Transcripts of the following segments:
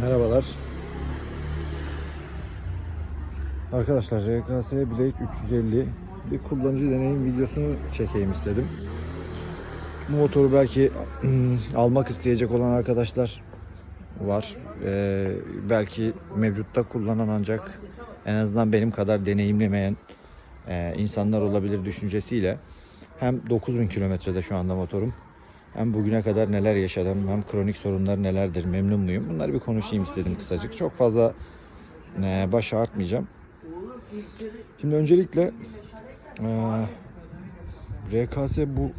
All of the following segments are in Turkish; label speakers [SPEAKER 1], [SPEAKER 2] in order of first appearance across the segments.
[SPEAKER 1] Merhabalar. Arkadaşlar RKS Blade 350 bir kullanıcı deneyim videosunu çekeyim istedim. Bu motoru belki almak isteyecek olan arkadaşlar var. Ee, belki mevcutta kullanan ancak en azından benim kadar deneyimlemeyen e, insanlar olabilir düşüncesiyle hem 9000 kilometrede şu anda motorum hem bugüne kadar neler yaşadım hem kronik sorunlar nelerdir memnun muyum bunları bir konuşayım istedim kısacık. Çok fazla e, baş artmayacağım. Şimdi öncelikle e, RKS bu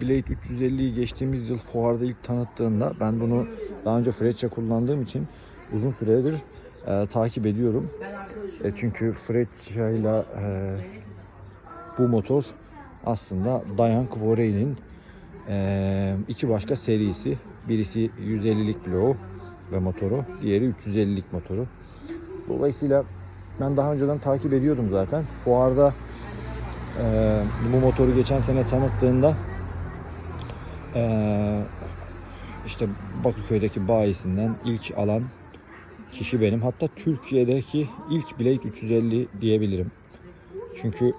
[SPEAKER 1] Blade 350'yi geçtiğimiz yıl fuarda ilk tanıttığında ben bunu daha önce Freccia kullandığım için uzun süredir e, takip ediyorum. E, çünkü Freccia ile bu motor aslında Dayan Quarry'nin e, iki başka serisi. Birisi 150'lik bloğu ve motoru, diğeri 350'lik motoru. Dolayısıyla ben daha önceden takip ediyordum zaten. Fuarda e, bu motoru geçen sene tanıttığında e, işte Bakırköy'deki bayisinden ilk alan kişi benim. Hatta Türkiye'deki ilk Blade 350 diyebilirim. Çünkü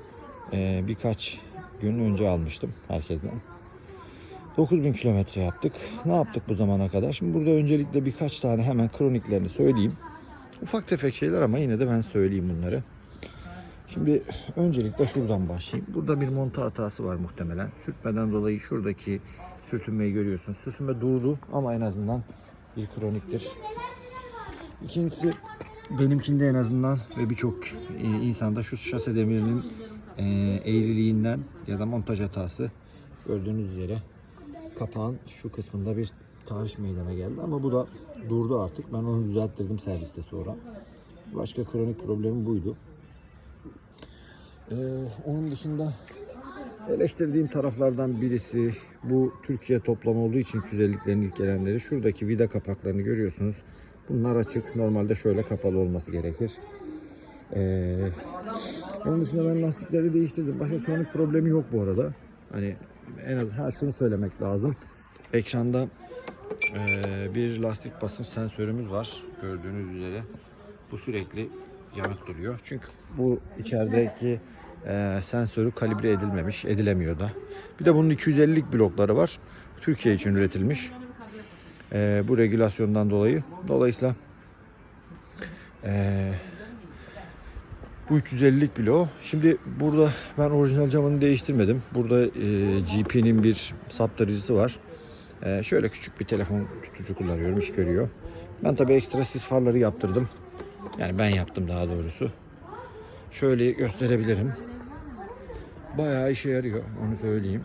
[SPEAKER 1] e, birkaç gün önce almıştım herkesten. 9000 kilometre yaptık. Ne yaptık bu zamana kadar? Şimdi burada öncelikle birkaç tane hemen kroniklerini söyleyeyim. Ufak tefek şeyler ama yine de ben söyleyeyim bunları. Şimdi öncelikle şuradan başlayayım. Burada bir monta hatası var muhtemelen. Sürtmeden dolayı şuradaki sürtünmeyi görüyorsun. Sürtünme durdu ama en azından bir kroniktir. İkincisi benimkinde en azından ve birçok e, insanda şu şase demirinin e, eğriliğinden ya da montaj hatası gördüğünüz üzere kapağın şu kısmında bir tahriş meydana geldi ama bu da durdu artık. Ben onu düzelttirdim serviste sonra. Başka kronik problemi buydu. Ee, onun dışında eleştirdiğim taraflardan birisi bu Türkiye toplam olduğu için 350'liklerin ilk gelenleri. Şuradaki vida kapaklarını görüyorsunuz. Bunlar açık. Normalde şöyle kapalı olması gerekir. Ee, onun dışında ben lastikleri değiştirdim. Başka kronik problemi yok bu arada. Hani en az ha şunu söylemek lazım. Ekranda eee, bir lastik basınç sensörümüz var gördüğünüz üzere. Bu sürekli yanık duruyor. Çünkü bu içerideki eee, sensörü kalibre edilmemiş, edilemiyor da. Bir de bunun 250'lik blokları var. Türkiye için üretilmiş. Eee, bu regülasyondan dolayı. Dolayısıyla eee bu 350'lik bloğu. Şimdi burada ben orijinal camını değiştirmedim. Burada e, GP'nin bir saptarıcısı var. E, şöyle küçük bir telefon tutucu kullanıyorum. iş görüyor. Ben tabii ekstra sis farları yaptırdım. Yani ben yaptım daha doğrusu. Şöyle gösterebilirim. Bayağı işe yarıyor. Onu söyleyeyim.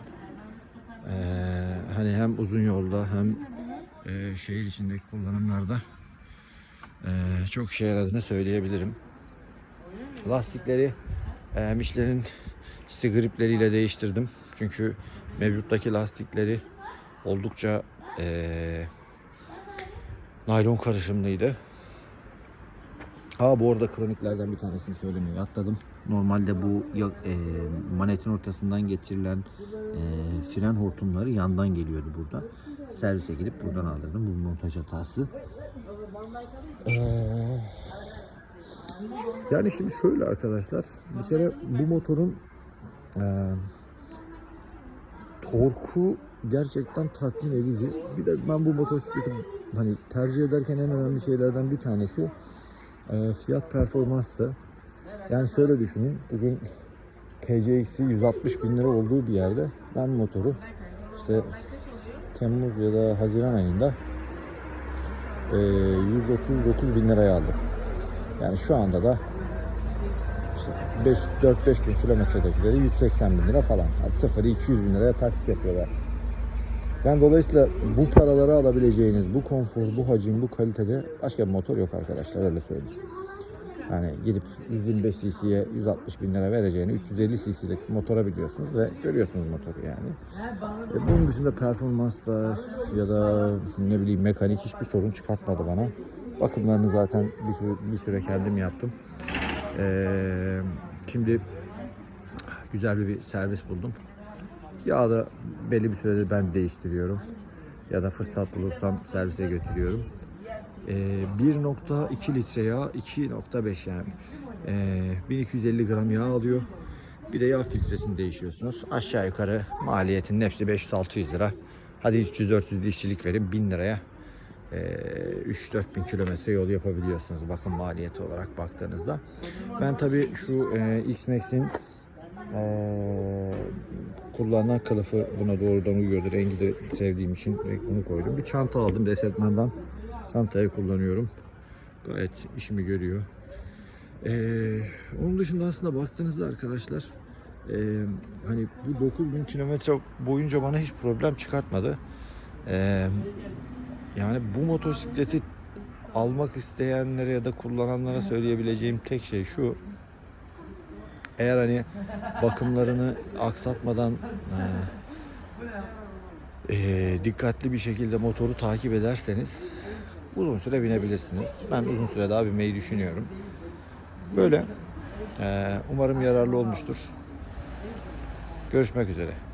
[SPEAKER 1] E, hani hem uzun yolda hem e, şehir içindeki kullanımlarda e, çok işe yaradığını söyleyebilirim. Lastikleri e, Michelin gripleriyle değiştirdim. Çünkü mevcuttaki lastikleri oldukça e, naylon karışımlıydı. Ha bu arada kroniklerden bir tanesini söylemeyi atladım. Normalde bu e, manetin ortasından getirilen e, fren hortumları yandan geliyordu burada. Servise gidip buradan aldırdım. Bu montaj hatası. Eee yani şimdi şöyle arkadaşlar. Bir kere bu motorun e, torku gerçekten tatmin edici. Bir de ben bu motosikleti hani tercih ederken en önemli şeylerden bir tanesi e, fiyat performanstı. Yani şöyle düşünün. Bugün PCX'i 160 bin lira olduğu bir yerde ben motoru işte Temmuz ya da Haziran ayında e, 139 bin liraya aldım. Yani şu anda da 4-5 bin kilometredekileri 180 bin lira falan. Hadi sıfırı 200 bin liraya taksit yapıyorlar. Yani dolayısıyla bu paraları alabileceğiniz, bu konfor, bu hacim, bu kalitede başka bir motor yok arkadaşlar öyle söyleyeyim. Yani gidip 125 cc'ye 160 bin lira vereceğini 350 cc'lik motora biliyorsunuz ve görüyorsunuz motoru yani. E, bunun dışında performansta ya da ne bileyim mekanik hiçbir sorun çıkartmadı bana. Bakımlarını zaten bir süre, bir süre kendim yaptım. Ee, şimdi güzel bir servis buldum. Yağı da belli bir sürede ben değiştiriyorum. Ya da fırsat bulursam servise götürüyorum. Ee, 1.2 litre yağ 2.5 yani Ee, 1250 gram yağ alıyor. Bir de yağ filtresini değişiyorsunuz. Aşağı yukarı maliyetinin hepsi 500-600 lira. Hadi 300-400 işçilik verin 1000 liraya 3-4 bin kilometre yol yapabiliyorsunuz bakın maliyeti olarak baktığınızda. Ben tabii şu e, X-Max'in ee, kullanılan kılıfı buna doğrudan uyuyordu. Rengi de sevdiğim için bunu koydum. Bir çanta aldım Desetman'dan. Çantayı kullanıyorum. Gayet işimi görüyor. Ee, onun dışında aslında baktığınızda arkadaşlar ee, hani bu 9000 kilometre boyunca bana hiç problem çıkartmadı. Ee, yani bu motosikleti almak isteyenlere ya da kullananlara söyleyebileceğim tek şey şu. Eğer hani bakımlarını aksatmadan e, e, dikkatli bir şekilde motoru takip ederseniz uzun süre binebilirsiniz. Ben uzun süre daha binmeyi düşünüyorum. Böyle. E, umarım yararlı olmuştur. Görüşmek üzere.